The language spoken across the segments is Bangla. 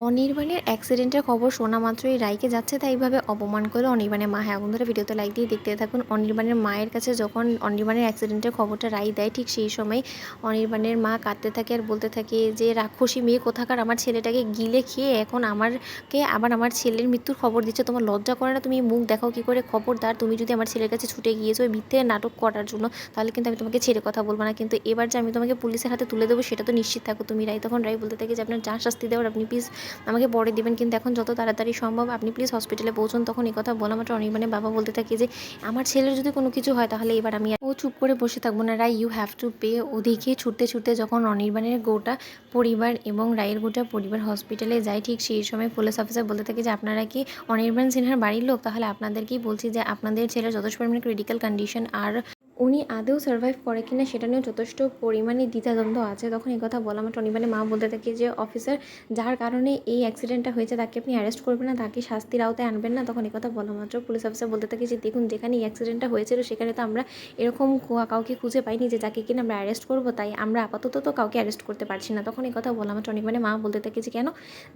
অনির্বাণের অ্যাক্সিডেন্টের খবর শোনা মাত্রই রায়কে যাচ্ছে, তাই এইভাবে অপমান করে অনির্বাণের মা। হ্যাঁ বন্ধুরা, ভিডিওতে লাইক দিয়ে দেখতে থাকুন। অনির্বাণের মায়ের কাছে যখন অনির্বাণের অ্যাক্সিডেন্টের খবরটা রায় দেয়, ঠিক সেই সময় অনির্বাণের মা কাঁদতে থাকে আর বলতে থাকে যে, রাক্ষসী মেয়ে কোথাকার? আমার ছেলেটাকে গিলে খেয়ে এখন আমারকে আবার আমার ছেলের মৃত্যুর খবর দিচ্ছে। তোমার লজ্জা করে না? তুমি মুখ দেখাও কি করে? খবর খবরদার, তুমি যদি আমার ছেলের কাছে ছুটে গিয়েছো ওই মিথ্যে নাটক করার জন্য, তাহলে কিন্তু আমি তোমাকে ছেড়ে কথা বলব না। কিন্তু এবার যে আমি তোমাকে পুলিশের হাতে তুলে দেবো, সেটা তো নিশ্চিত থাকো তুমি। রায় তখন রায় বলতে থাকে যে, আপনার যা শাস্তি দেওয়ার, আপনি প্লিজ আমাকে পরে দিবেন, কিন্তু এখন যত তাড়াতাড়ি সম্ভব আপনি প্লিজ হসপিটালে পৌঁছুন। তখন এই কথা বলা মাত্র অনির্বাণের বাবা বলতে থাকে যে, আমার ছেলের যদি কোনো কিছু হয় তাহলে এবার আমি ও চুপ করে বসে থাকব না Rai you have to pay ওদিকে ছুটতে ছুটতে যখন অনির্বাণের গোটা পরিবার এবং রায়ের গোটা পরিবার হসপিটালে যায়, ঠিক সেই সময় পুলিশ অফিসার বলতে থাকে যে, আপনারা কি অনির্বাণ সিনহার বাড়ির লোক? তাহলে আপনাদেরকেই বলছি যে, আপনাদের ছেলের যথেষ্ট পরিমাণে ক্রিটিক্যাল কন্ডিশন আর উনি আদৌ সার্ভাইভ করে কিনা সেটা নিয়েও যথেষ্ট পরিমাণে দ্বিধাদ্বন্দ্ব আছে। তখন এই কথা বলা মাত্র অনির্বাণের মা বলতে থাকে যে অফিসার যার কারণে এই অ্যাক্সিডেন্টটা হয়েছে, তাকে আপনি অ্যারেস্ট করবেন না, তাকে শাস্তির আওতায় আনবেন না। তখন এই কথা বলা মাত্র পুলিশ অফিসার বলতে থাকে যে, দেখুন, যেখানে এই অ্যাক্সিডেন্টটা হয়েছিল, সেখানে তো আমরা এরকম কাউকে খুঁজে পাইনি যে, যাকে কিনা আমরা অ্যারেস্ট করব। তাই আমরা আপাতত তো কাউকে অ্যারেস্ট করতে পারছি না। তখন এই কথা বলা মাত্র অনির্বাণের মা বলতে থাকে যে, কেন?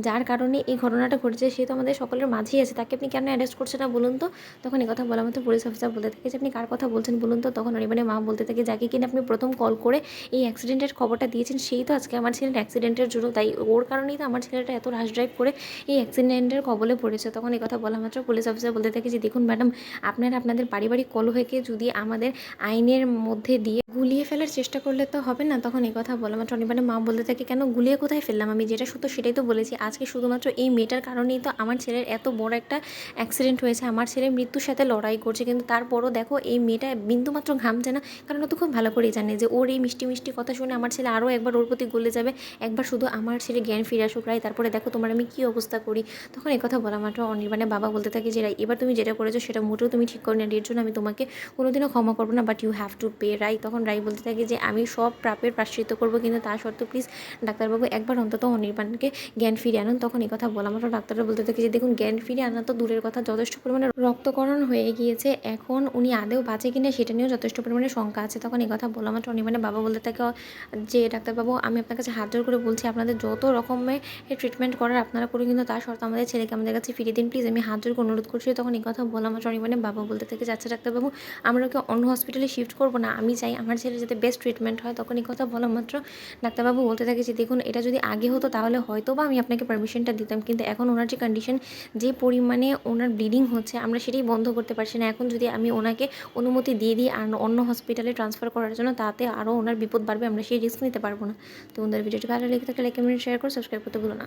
যার কারণে এই ঘটনাটা ঘটেছে, সে তো আমাদের সকলের মাঝেই আছে। তাকে আপনি কেন অ্যারেস্ট করছেন না বলুন তো? তখন এই কথা বলা মাত্র পুলিশ অফিসার বলতে থাকে যে, আপনি কার কথা বলছেন বলুন তো? তখন অনির্বাণের মা বলতে থাকে, যাকে কিনা আপনি প্রথম কল করে এই অ্যাক্সিডেন্টের খবরটা দিয়েছেন, সেই তো আজকে আমার ছেলের অ্যাক্সিডেন্টের জন্য তাই ওর কারণেই তো আমার ছেলেটা এত রাশ ড্রাইভ করে এই অ্যাক্সিডেন্টের কবলে পড়েছে। তখন এই কথা বলা মাত্র পুলিশ অফিসার বলতে থাকে যে, দেখুন ম্যাডাম আপনারা, আপনাদের পারিবারিক কলহকে যদি আমাদের আইনের মধ্যে দিয়ে গুলিয়ে ফেলার চেষ্টা করলে তো হবে না? তখন এই কথা বলা মাত্র অনির্বাণের মা বলতে থাকে, কেন গুলিয়ে কোথায় ফেললাম আমি? যেটা সত্য সেটাই তো বলেছি। আজকে শুধুমাত্র এই মেয়েটার কারণেই তো আমার ছেলের এত বড় একটা অ্যাক্সিডেন্ট হয়েছে। আমার ছেলে মৃত্যুর সাথে লড়াই করছে। কিন্তু তারপরও দেখো, এই মেয়েটা বিন্দুমাত্র ঘামছে না। কারণ ও তো খুব ভালো করেই জানে যে ওর এই মিষ্টি মিষ্টি কথা শুনে আমার ছেলে আরও একবার ওর প্রতি গলে যাবে। একবার শুধু আমার ছেলে জ্ঞান ফিরে আসুক, রাই। তারপরে দেখো তোমার আমি কী অবস্থা করি। তখন এই কথা বলা মাত্র অনির্বাণে বাবা বলতে থাকে যে, রাই, এবার তুমি যেটা করেছ সেটা মোটেও তুমি ঠিক করো না এর জন্য আমি তোমাকে কোনোদিনও ক্ষমা করব না but you have to pay Rai. তখন রাই বলতে থাকে যে, আমি সব প্রাপের প্রাশ্চিত্য করব কিন্তু তা সত্ত্বেও প্লিজ ডাক্তারবাবু, একবার অন্তত অনির্বাণকে জ্ঞান ফিরে আনুন। তখন এই কথা বলা মাত্র ডাক্তাররা বলতে থাকে যে, দেখুন, জ্ঞান ফিরিয়ে আনা তো দূরের কথা। যথেষ্ট পরিমাণে রক্তকরণ হয়ে গিয়েছে। এখন উনি আদেও বাঁচে কিনা সেটা নিয়েও যথেষ্ট পরিমাণে শঙ্কা আছে, তখন এই কথা বলা মাত্র অনির্বাণের বাবা বলতে থাকে, যে ডাক্তারবাবু, আমি আপনার কাছে হাত জোর করে বলছি, আপনাদের যত রকমের ট্রিটমেন্ট করার আপনারা করুন, কিন্তু তার শর্ত আমাদের ছেলেকে আমাদের কাছে ফিরিয়ে দিন প্লিজ আমি হাত জোর করে অনুরোধ করছি। তখন এই কথা বলা মাত্র অনির্বাণের বাবা বলতে থাকে যাচ্ছে ডাক্তারবাবু, আমরা ওকে অন্য হসপিটালে শিফট করব না, আমি চাই আমার ছেলে যাতে বেস্ট ট্রিটমেন্ট হয়। তখন এই কথা বলা মাত্র ডাক্তারবাবু বলতে থাকে যে, দেখুন, এটা যদি আগে হতো, তাহলে হয়তো বা আমি আপনাকে পারমিশনটা দিতাম, কিন্তু এখন ওনার যে কন্ডিশন যে পরিমাণে ওনার ব্লিডিং হচ্ছে, আমরা সেটাই বন্ধ করতে পারছি না। এখন যদি আমি ওনাকে অনুমতি দিয়ে দিই, আর অন্য হসপিটালে ট্রান্সফার করার জন্য, তাতে আরও ওনার বিপদ বাড়বে, আমরা সেই রিস্ক নিতে পারব না। তো ওনাদের ভিডিওটি ভালো লেগে থাকলে লাইক কমেন্ট শেয়ার করে সাবস্ক্রাইব করতে ভুলো না।